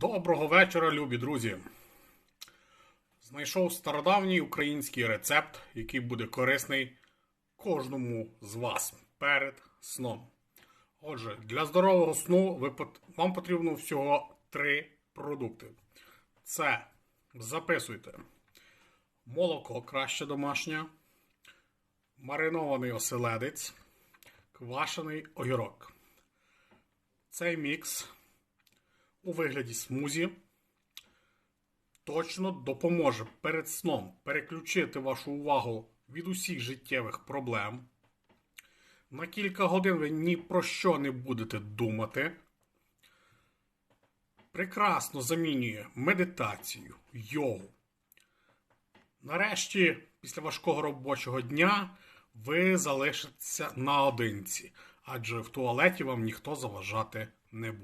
Доброго вечора, любі друзі. Знайшов стародавній український рецепт, який буде корисний кожному з вас перед сном. Отже, для здорового сну вам потрібно всього три продукти. Це записуйте молоко краще домашнє, маринований оселедець, квашений огірок. Цей мікс у вигляді смузі точно допоможе перед сном переключити вашу увагу від усіх життєвих проблем. На кілька годин ви ні про що не будете думати. Прекрасно замінює медитацію, йогу. Нарешті, після важкого робочого дня, ви залишитеся наодинці, адже в туалеті вам ніхто заважати не буде.